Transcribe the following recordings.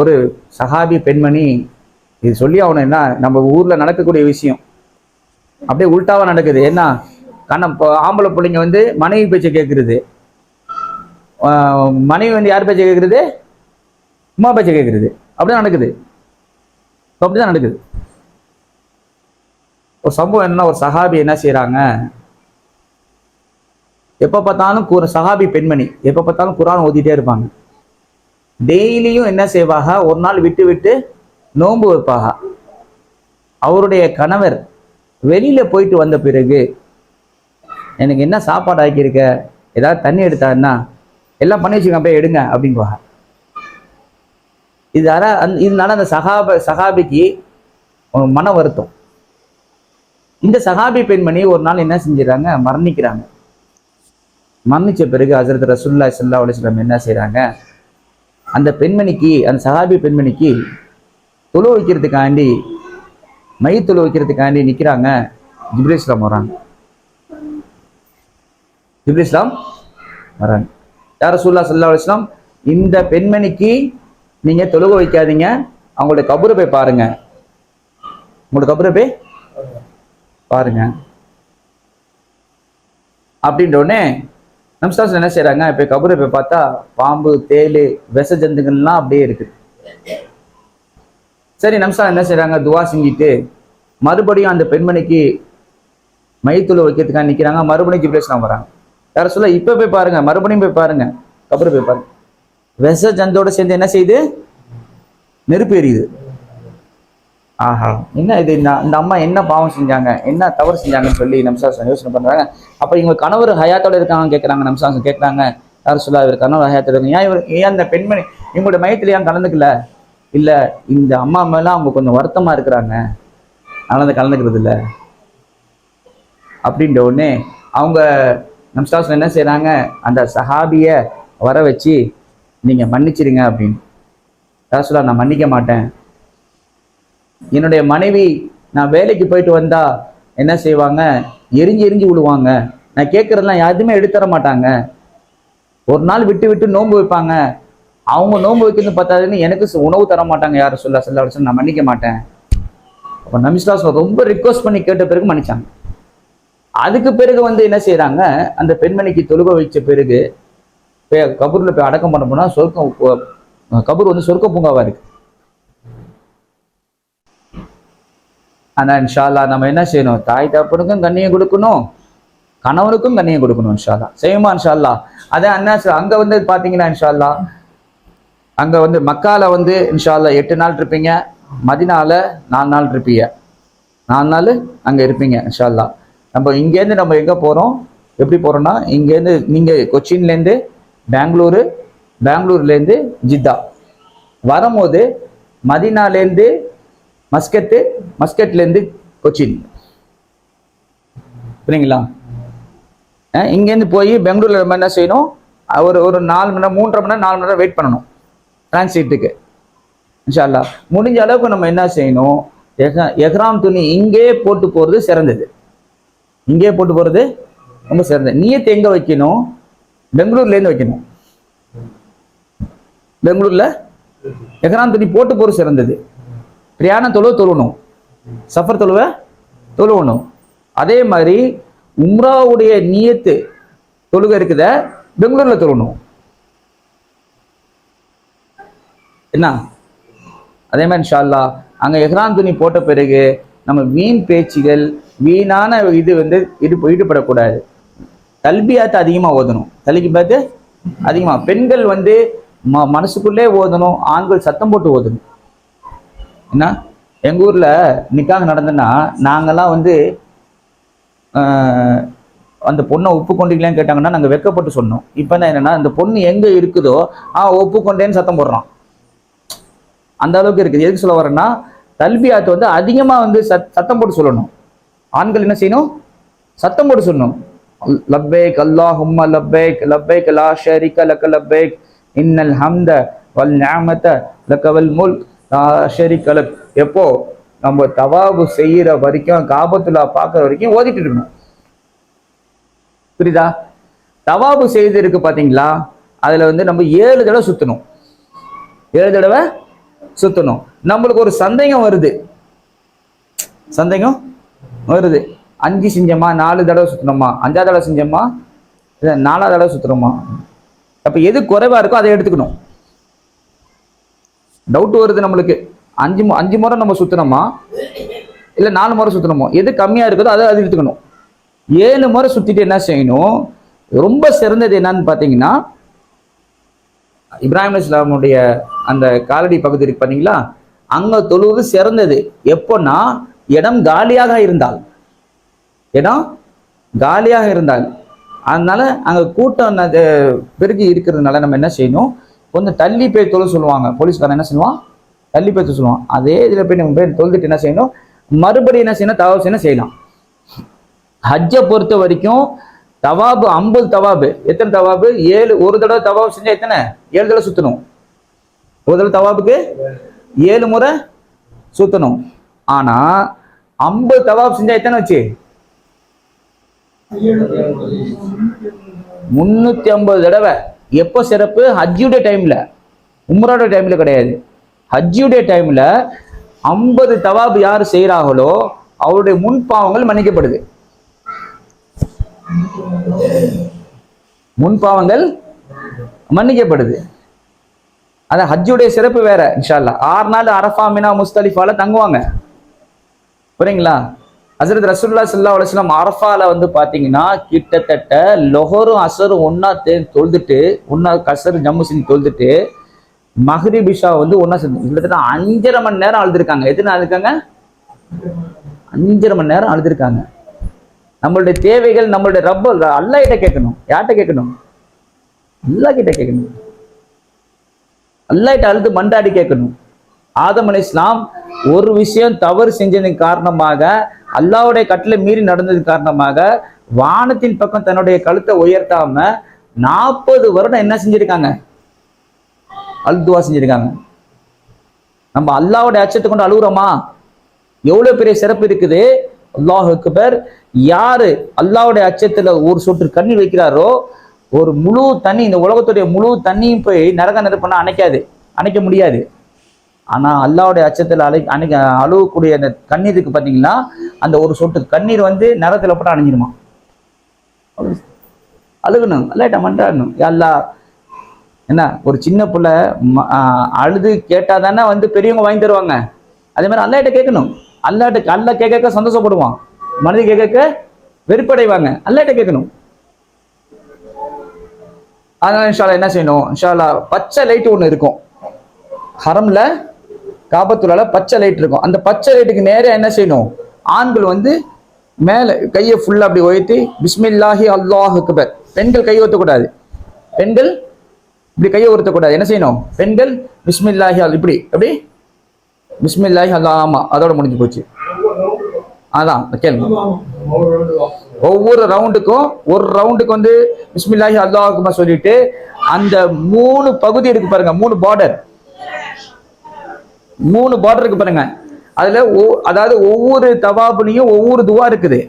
ஒரு சஹாபி பெண்மணி இது சொல்லி அவனை என்ன? நம்ம ஊர்ல நடக்கக்கூடிய விஷயம். அப்படியே உல்டாவா நடக்குது. என்ன? கண்ண ஆம்பளை பிள்ளைங்க வந்து மனைவி பேச்சை கேட்கறது மனைவி வந்து யார் பேச்சை கேட்கறது உமா பேச்சை கேட்கறது அப்படிதான் நடக்குது. இப்போ அப்படிதான் நடக்குது. ஒரு சம்பவம் என்னன்னா ஒரு சஹாபி என்ன செய்கிறாங்க எப்போ பார்த்தாலும் சஹாபி பெண்மணி எப்போ பார்த்தாலும் குரான் ஓதிட்டே இருப்பாங்க. டெய்லியும் என்ன செய்வாங்க ஒரு நாள் விட்டு விட்டு நோன்பு வைப்பாக. அவருடைய கணவர் வெளியில போயிட்டு வந்த பிறகு எனக்கு என்ன சாப்பாடு ஆக்கியிருக்க? ஏதாவது தண்ணி எடுத்தாருன்னா எல்லாம் பண்ணி வச்சுக்க போய் எடுங்க அப்படிங்குவாங்க. இது அற அந் இதனால அந்த சகாப சகாபிக்கு மன வருத்தம். இந்த சகாபி பெண்மணி ஒரு நாள் என்ன செஞ்சிடறாங்க? மரணிக்கிறாங்க. மரணிச்ச பிறகு ஹசரத் ரசுல்லா சல்லா அலிஸ்லாம் என்ன செய்கிறாங்க அந்த பெண்மணிக்கு அந்த சஹாபி பெண்மணிக்கு தொழு வைக்கிறதுக்காண்டி மை தொழு வைக்கிறதுக்காண்டி நிற்கிறாங்க ஜிப்ரி இஸ்லாம் வராங்க. ஜிப்ரி இஸ்லாம் வராங்க. யார் ரசூல்லா சல்லா இஸ்லாம் இந்த பெண்மணிக்கு நீங்க தொழுக வைக்காதீங்க. அவங்களுடைய கபரை போய் பாருங்க. உங்களோட கபரை போய் பாருங்க. அப்படின்ற உடனே நம்ஸ்டாஸ் என்ன செய்கிறாங்க இப்போ கபூரை போய் பார்த்தா பாம்பு தேல் விஷ ஜந்துக்கள்லாம் அப்படியே இருக்கு. சரி நம்ஸ்டா என்ன செய்கிறாங்க துவா செஞ்சுட்டு மறுபடியும் அந்த பெண்மணிக்கு மைத்துள்ள வைக்கிறதுக்காக நிக்கிறாங்க. மறுபடியும் ஜிப்ரேஸ்லாம் வராங்க. யார சொல்ல? இப்ப போய் பாருங்க. மறுபடியும் போய் பாருங்க. கபூரை போய் பாருங்க. விஷ ஜந்தோட சேர்ந்து என்ன செய்யுது? நெருப்பு எரியுது. ஆஹா. என்ன இது? இந்த இந்த அம்மா என்ன பாவம் செஞ்சாங்க? என்ன தவறு செஞ்சாங்கன்னு சொல்லி நம்சாசன் யோசனை பண்றாங்க. அப்ப இவங்க கணவர் ஹயாத்தோட இருக்காங்க கேட்கறாங்க நம்சாசன் கேட்கறாங்க யார் சொல்லா? இவர் கணவர் ஹயாத்தோட இருக்காங்க. ஏன் இவர் ஏன் அந்த பெண்மணி இவங்களோட மையத்துல ஏன் கலந்துக்கல? இல்ல இந்த அம்மா மேல அவங்க கொஞ்சம் வருத்தமா இருக்கிறாங்க. அதனால அதை கலந்துக்கிறது இல்ல. அப்படின்ற உடனே அவங்க நம்சாசன் என்ன செய்கிறாங்க அந்த சஹாபிய வர வச்சு நீங்க மன்னிச்சிடுங்க அப்படின்னு. யார் சொல்லா? நான் மன்னிக்க மாட்டேன். என்னுடைய மனைவி நான் வேலைக்கு போயிட்டு வந்தா என்ன செய்வாங்க? எரிஞ்சு எரிஞ்சு விழுவாங்க நான் கேட்கறதெல்லாம் யாருமே எடுத்துற மாட்டாங்க. ஒரு நாள் விட்டு விட்டு நோன்பு வைப்பாங்க. அவங்க நோன்பு வைக்கிறது பார்த்தாதுன்னு எனக்கு உணவு தர மாட்டாங்க. யாரும் சொல்ல சொல்ல சொல்ல நான் மன்னிக்க மாட்டேன். அப்போ நமிஸ்லாஸ் ரொம்ப ரிக்வஸ்ட் பண்ணி கேட்ட பிறகு மன்னிச்சாங்க. அதுக்கு பிறகு வந்து என்ன செய்கிறாங்க அந்த பெண்மணிக்கு தொழுக வச்ச பிறகு கபூரில் போய் அடக்கம் பண்ண போனால் சொர்க்கம் கபூர் வந்து சொர்க்க பூங்காவா இருக்குது ஆனால் இன்ஷால்லா நம்ம என்ன செய்யணும்? தாய் தகப்பனுக்கும் கண்ணியம் கொடுக்கணும். கணவனுக்கும் கண்ணியம் கொடுக்கணும் இன்ஷால்லா செய்யுமா இன்ஷால்லா அதே அண்ணா அங்கே வந்து பார்த்தீங்கன்னா இன்ஷால்லா அங்கே வந்து மக்கால வந்து இன்ஷால்லா எட்டு நாள் இருப்பீங்க மதினால நாலு நாள் இருப்பீங்க. நாலு நாள் அங்கே இருப்பீங்க இன்ஷால்லா நம்ம இங்கேருந்து நம்ம எங்கே போகிறோம் எப்படி போகிறோம்னா இங்கேருந்து நீங்கள் கொச்சின்லேருந்து பெங்களூரு பெங்களூர்லேருந்து ஜித்தா. வரும்போது மதினாலேருந்து மஸ்கட்டு மஸ்கட்லேருந்து கொச்சின். புரியுங்களா? இங்கேருந்து போய் பெங்களூரில் நம்ம என்ன செய்யணும்? ஒரு ஒரு நாலு மணி நேரம் மூன்றரை மணி நேரம் நாலு மணி நேரம் வெயிட் பண்ணணும். டிரான்சிட்டுக்கு இன்ஷால்லா முடிஞ்ச அளவுக்கு நம்ம என்ன செய்யணும்? எஹ- எஹ்ராம் துணி இங்கே போட்டு போகிறது சிறந்தது. இங்கே போட்டு போகிறது ரொம்ப சிறந்தது. நீயத்தை எங்கே வைக்கணும்? பெங்களூர்லேருந்து வைக்கணும். பெங்களூரில் எஹ்ராம் துணி போட்டு போகிறது சிறந்தது. பிரயாணம் தொழுவ தொழுவணும். சஃபர் தொழுவ தொழுவணும். அதே மாதிரி உம்ராவுடைய நியத்து தொழுக இருக்குத பெங்களூர்ல தொழுவணும். என்ன? அதே மாதிரி இன்ஷால்லா அங்கே எஹ்ரான் துணி போட்ட பிறகு நம்ம வீண் பேச்சுகள் வீணான இது வந்து ஈடு ஈடுபடக்கூடாது. தல்பியாத்து அதிகமாக ஓதணும். தள்ளிக்கு பார்த்து அதிகமாக பெண்கள் வந்து ம மனசுக்குள்ளே ஓதணும் ஆண்கள் சத்தம் போட்டு ஓதணும். என்ன? எங்கள் ஊரில் நிக்காக நடந்ததுன்னா நாங்கள்லாம் வந்து அந்த பொண்ணை ஒப்புக்கொண்டீங்களான்னு கேட்டாங்கன்னா நாங்கள் வெக்கப்பட்டு சொன்னோம். இப்போ தான் என்னென்னா அந்த பொண்ணு எங்கே இருக்குதோ ஆ ஒப்புக்கொண்டேன்னு சத்தம் போடுறோம் அந்த அளவுக்கு இருக்குது. எதுக்கு சொல்ல வரேன்னா தல்பியாத்து வந்து அதிகமாக வந்து சத் சத்தம் போட்டு சொல்லணும். ஆண்கள் என்ன செய்யணும்? சத்தம் போட்டு சொல்லணும். லப்பேக் அல்லாஹும்ம லப்பேக் லப்பேக் லா ஷரீக லக்க லப்பேக் இன்னல் ஹம்த வல் நிஅமத லக்கவல் முல்க். லா ஷரீக எப்போ? நம்ம தவாபு செய்யற வரைக்கும் காபத்துல்லா பார்க்குற வரைக்கும் ஓதிட்டு இருக்கணும். புரியுதா? தவாபு செய்து இருக்கு பாத்தீங்களா? அதுல வந்து நம்ம ஏழு தடவை சுத்தணும். ஏழு தடவை சுத்தணும். நம்மளுக்கு ஒரு சந்தேகம் வருது. சந்தேகம் வருது. அஞ்சு செஞ்சோமா? நாலு தடவை சுற்றணுமா அஞ்சாவது தடவை செஞ்சோமா? இல்லை நாலாவது தடவை சுற்றுறோமா அப்போ எது குறைவா இருக்கோ அதை எடுத்துக்கணும். டவுட் வருது நம்மளுக்கு. அஞ்சு அஞ்சு முறை நம்ம சுத்தினோமா? இல்லை நாலு முறை சுத்தணுமோ எது கம்மியாக இருக்குதோ அதை அது எடுத்துக்கணும். ஏழு முறை சுத்திட்டு என்ன செய்யணும்? ரொம்ப சிறந்தது என்னன்னு பார்த்தீங்கன்னா இப்ராஹிம் இஸ்லாமுடைய அந்த காலடி பகுதி இருக்கு பார்த்தீங்களா அங்கே தொழுவது சிறந்தது. எப்போன்னா இடம் காலியாக இருந்தால். இடம் காலியாக இருந்தால். அதனால அங்கே கூட்டம் பெருகி இருக்கிறதுனால நம்ம என்ன செய்யணும்? கொஞ்சம் தள்ளி போய் தொழ சொல்லுவாங்க. போலீஸ்காரன் என்ன செய்வான் தள்ளி போய் சொல்லுவான். அதே இதுல போய் நம்ம போய் தொழுதுட்டு என்ன செய்யணும்? மறுபடியும் என்ன செய்யணும்? தவாப் செய்யணும் செய்யலாம். ஹஜ்ஜை பொறுத்த வரைக்கும் தவாபு ஐம்பது தவாபு. எத்தனை தவாபு? ஏழு ஒரு தடவை தவாபு செஞ்சால் எத்தனை? ஏழு தடவை சுத்தணும். ஒரு தடவை தவாபுக்கு ஏழு முறை சுத்தணும். ஆனா ஐம்பது தவாப் செஞ்சால் எத்தனை வச்சு? முன்னூத்தி ஐம்பது தடவை. எப்போ சிறப்பு? ஹஜ்ஜியுடைய டைம்ல உம்ராவோட டைம்ல கிடையாது. ஹஜ்ஜியுடைய டைம்ல ஐம்பது தவாப் யார் செய்கிறாங்களோ அவருடைய முன் பாவங்கள் மன்னிக்கப்படுது. முன் பாவங்கள் மன்னிக்கப்படுது. அந்த ஹஜ்ஜுடைய சிறப்பு வேற இன்ஷா ஆறு நாள் அரஃபா மினா முஸ்தலிஃபால தங்குவாங்க. புரியுங்களா? ஹசரத் ரசூல்லா ஸல்லல்லாஹு அலைஹி அரஃபால வந்து பாத்தீங்கன்னா கிட்டத்தட்ட லொஹரும் அசரும் ஒன்னா தே தொழுதுட்டு ஒன்னா கசர் ஜம்மு செஞ்சு தொழுதுட்டு மஹ்ரிப் பிஷா வந்து ஒன்னா செஞ்சு கிட்டத்தட்ட அஞ்சரை மணி நேரம் அழுதுருக்காங்க. எத்தனை அழுதுருக்காங்க அஞ்சரை மணி நேரம் அழுதுருக்காங்க. நம்மளுடைய தேவைகள் நம்மளுடைய ரப்ப அல்லா கிட்ட கேட்கணும். யார்கிட்ட கேட்கணும்? அல்லாஹ் கிட்ட கேட்கணும். அல்லாஹ்கிட்ட அழுது மண்டாடி கேட்கணும். ஆதம் இஸ்லாம் ஒரு விஷயம் தவறு செஞ்சதன் காரணமாக அல்லாவுடைய கட்டளை மீறி நடந்தது காரணமாக வானத்தின் பக்கம் தன்னுடைய கழுத்தை உயர்த்தாம நாற்பது வருடம் என்ன செஞ்சிருக்காங்க? அழுதுவா செஞ்சிருக்காங்க. நம்ம அல்லாஹ்வுடைய அச்சத்தை கொண்டு அழுகுறோமா? எவ்வளவு பெரிய சிறப்பு இருக்குது? அல்லாஹ் அக்பர் யாரு அல்லாஹ்வுடைய அச்சத்துல ஒரு சொட்டு கண்ணீர் வைக்கிறாரோ ஒரு முழு தண்ணி இந்த உலகத்துடைய முழு தண்ணியும் போய் நரக நெருப்புனா அணைக்காது அணைக்க முடியாது. ஆனால் அல்லாவுடைய அச்சத்தில் அழை அணைக்க அழுகக்கூடிய அந்த கண்ணீர் இருக்கு அந்த ஒரு சொட்டு கண்ணீர் வந்து நரத்துல போட்டு அணிஞ்சிருமா? அழுகணும். அல்லாட்ட மன்றாடணும். எல்லா என்ன ஒரு சின்ன பிள்ளை ம- அழுது கேட்டால் தானே வந்து பெரியவங்க வாங்கி தருவாங்க. அதே மாதிரி அல்லாட்ட கேட்கணும். அல்லாட்ட அல்லா கேட்க சந்தோஷப்படுவான். மனித கேட்க வெறுப்படைவாங்க. அல்லாட்ட கேட்கணும். அதனால இன்ஷால்லா என்ன செய்யணும்? இன்ஷால்லா பச்சை லைட் ஒன்று இருக்கும். ஹரம்ல காபத்துலால பச்சை லைட் இருக்கும். அந்த பச்சை லைட்டுக்கு நேராக என்ன செய்யணும்? ஆண்கள் வந்து மேலே கையை ஃபுல்லாக அப்படி உயர்த்தி பிஸ்மில்லாஹி அல்லாஹ் அக்பர். பெண்கள் கை ஊற்றக்கூடாது பெண்கள் இப்படி கையை உயர்த்தக்கூடாது. என்ன செய்யணும்? பெண்கள் பிஸ்மில்லாஹி அல் இப்படி அப்படி பிஸ்மில்லாஹி அல்லா ஆமா அதோட முடிஞ்சு போச்சு. அதான் கேளுங்க ஒவ்வொரு ரவுண்டுக்கும் ஒரு ரவுண்டுக்கு வந்து பிஸ்மில்லாஹி அல்லாஹ் சொல்லிட்டு அந்த மூணு பகுதி இருக்கு பாருங்க மூணு பார்டர் மூணு பார்டர் இருக்கு பாருங்க. அதுல ஒ- அதாவது ஒவ்வொரு தவாபுலையும் ஒவ்வொரு துவா இருக்குது.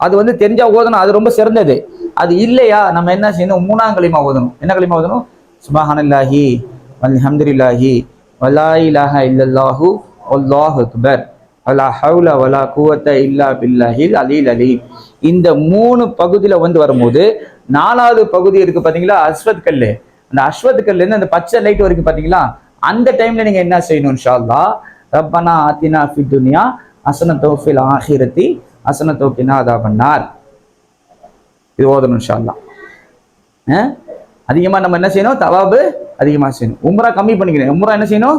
அது வந்து தெரிஞ்சா ஓதணும். அது ரொம்ப சிறந்தது. அது இல்லையா? நம்ம என்ன செய்யணும்? மூணாம் களிமா ஓதணும். என்ன களிமா ஓதணும்? சுபஹானல்லாஹி அல்ஹம்துலில்லாஹி வலா இலாஹ இல்லல்லாஹு அல்லாஹு அக்பர். வலா ஹவுல வலா குவத்த இல்லா பில்லாஹில் அலீல் அலி இந்த மூணு பகுதியில் வந்து வரும்போது நாலாவது பகுதி இருக்கு பார்த்தீங்களா அஸ்வத் கல் அந்த அஸ்வத் கல்ல அந்த பச்சை லைட் வரைக்கும் பார்த்தீங்களா அந்த டைம்ல நீங்க என்ன செய்யணும் இன்ஷா ரப்பனா ஆத்தினா ஃபி துனியா அசன தோஃபில் ஆஹிரத்தி அசன தோக்கினா அதா பண்ணார் இது ஓதணும் இன்ஷா அதிகமாக அதிகமா நம்ம என்ன செய்யணும்? தவாபு அதிகமா செய்யணும். உம்ரா கம்மி பண்ணிக்கணும். உம்ரா என்ன செய்யணும்?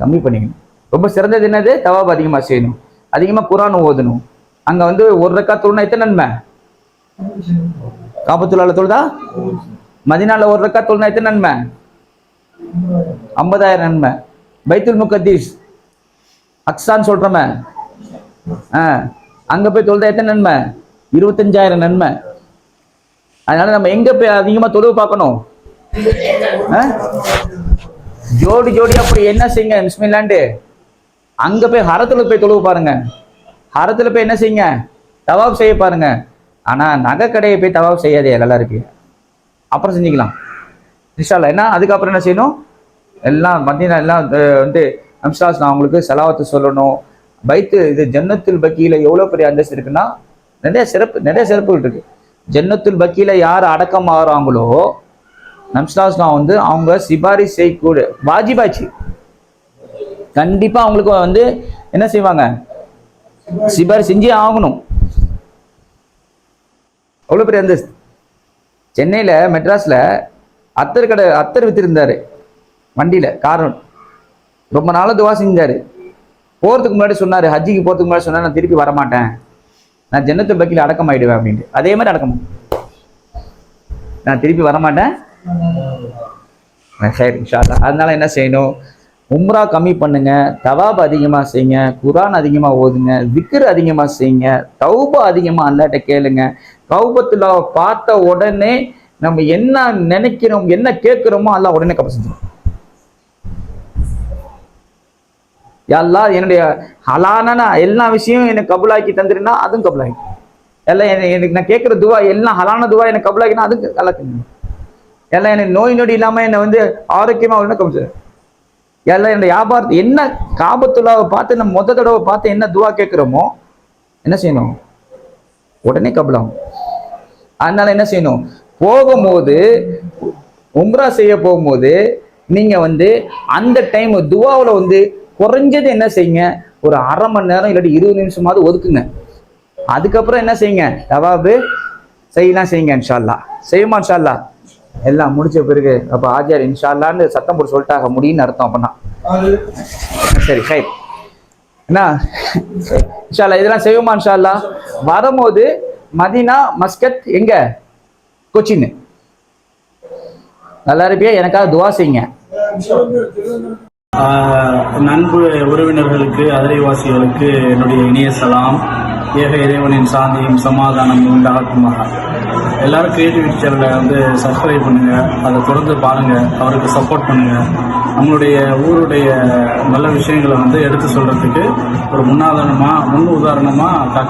கம்மி பண்ணிக்கணும். ரொம்ப சிறந்தது என்னது? தவாபு அதிகமா செய்யணும். அதிகமா குரான் ஓதணும். அங்க வந்து ஒரு ரக்கா தொழுனா எத்தனை நன்மை? காபத்துள்ளால தொழுதா? மதினால ஒரு ரக்கா தொழுனா எத்தனை நன்மை? ஐம்பதாயிரம் நன்மை பைத்துல் முக்கத்தீஸ் அக்ஸான்னு சொல்றோமே ஆ அங்க போய் தொழுதா எத்தனை நன்மை இருபத்தஞ்சாயிரம் நன்மை அதனால நம்ம எங்க போய் அதிகமா தொழுவு பார்க்கணும்? ஆ? ஜோடி ஜோடி அப்படி என்ன செய்யுங்க பிஸ்மில்லாண்டு? அங்க போய் ஹரத்துல போய் தொழுவு பாருங்க. ஹரத்துல போய் என்ன செய்யுங்க? தவாப் செய்ய பாருங்க. ஆனா நகை கடையை போய் தவாப் செய்யாதே நல்லா இருக்கு அப்புறம் செஞ்சுக்கலாம். இன்ஷால்லா என்ன? அதுக்கப்புறம் என்ன செய்யணும்? எல்லாம் மத்தியான எல்லாம் வந்து அம்சாஸ் நான் உங்களுக்கு செலவத்தை சொல்லணும். பைத்து இது ஜன்னத்துல் பக்கியில எவ்வளோ பெரிய அந்தஸ்து இருக்குன்னா நிறைய சிறப்பு நிறைய சிறப்புகள் இருக்கு. ஜன்னத்துல் பக்கியில் யார் அடக்கம் ஆகுறாங்களோ நம்ஸ்லாஸ் நான் வந்து அவங்க சிபாரி செய்யக்கூட வாஜிபாச்சு. கண்டிப்பாக அவங்களுக்கு வந்து என்ன செய்வாங்க? சிபாரி செஞ்சே ஆகணும். அவ்வளோ பெரிய அந்தஸ்து? சென்னையில் மெட்ராஸில் அத்தர் கடை அத்தர் வித்திருந்தார். வண்டியில் காரணம் ரொம்ப நாளாக துவா செஞ்சார். போகிறதுக்கு முன்னாடி சொன்னார் ஹஜ்ஜிக்கு போகிறதுக்கு முன்னாடி சொன்னார் நான் திருப்பி வரமாட்டேன். நான் ஜன்னத்து பக்கியில் அடக்கம் ஆயிடுவேன் அப்படின்ட்டு. அதே மாதிரி அடக்கம். நான் திருப்பி வரமாட்டேன். சரி இன்ஷா அதனால என்ன செய்யணும்? உம்ரா கம்மி பண்ணுங்க தவாப் அதிகமாக செய்யுங்க குரான் அதிகமாக ஓதுங்க விக்கர் அதிகமாக செய்யுங்க தௌபா அதிகமாக அல்லாட்ட கேளுங்க. கௌபத்துல பார்த்த உடனே நம்ம என்ன நினைக்கிறோம் என்ன கேட்கிறோமோ அல்லாஹ் உடனே கப்ப செஞ்சிடும் எல்லா என்னுடைய ஹலான எல்லா விஷயமும் எனக்கு கபுலாக்கி தந்துருன்னா அதுவும் கபுலாக்கி. எல்லாம் எனக்கு நான் கேட்குற துவா எல்லாம் ஹலான துவா எனக்கு கபுலாக்கினா அதுவும் கலக்குங்க எல்லாம் எனக்கு நோய் நொடி இல்லாம என்னை வந்து ஆரோக்கியமா உடனே கமிச்சு எல்லாம் என்னோட வியாபாரத்தை என்ன காபத்துள்ளாவை பார்த்து நம்ம மொத்த தடவை பார்த்து என்ன துவா கேட்குறோமோ என்ன செய்யணும்? உடனே கபலாம் அதனால என்ன செய்யணும்? போகும்போது உம்ரா செய்ய போகும்போது நீங்க வந்து அந்த டைம் துவாவில் வந்து குறைஞ்சது என்ன செய்யுங்க? ஒரு அரை மணி நேரம் இல்லாட்டி இருபது நிமிஷமாவது ஒதுக்குங்க. அதுக்கப்புறம் என்ன செய்யுங்க? தவாபு செய்யலாம் செய்யுங்க இன்ஷால்லா. செய்யுமா இன்ஷால்லா? எல்லாம் முடிச்ச பிறகு அப்ப ஆஜார் இன்ஷால்லான்னு சத்தம் போட்டு சொல்லிட்டாங்க முடியும்னு அர்த்தம் அப்படின்னா சரி சரி என்ன? இன்ஷால்லா இதெல்லாம் செய்வோமா இன்ஷால்லா? வரும்போது மதினா மஸ்கத் எங்க? கொச்சின் நல்லா இருப்பியா? எனக்காக துவா செய்யுங்க. நண்பு உறவினர்களுக்கு அதிரைவாசிகளுக்கு என்னுடைய இனிய சலாம். ஏக இறைவனின் சாந்தியும் சமாதானம் உண்டாகட்டுமாக எல்லாரும் கிரியேட்டிவிட்டி சேனலை வந்து சப்ஸ்கிரைப் பண்ணுங்க. அதை தொடர்ந்து பாருங்க. அவருக்கு சப்போர்ட் பண்ணுங்க. நம்மளுடைய ஊருடைய நல்ல விஷயங்களை வந்து எடுத்து சொல்றதுக்கு ஒரு முன்னாதாரணமா முன் உதாரணமா காக்க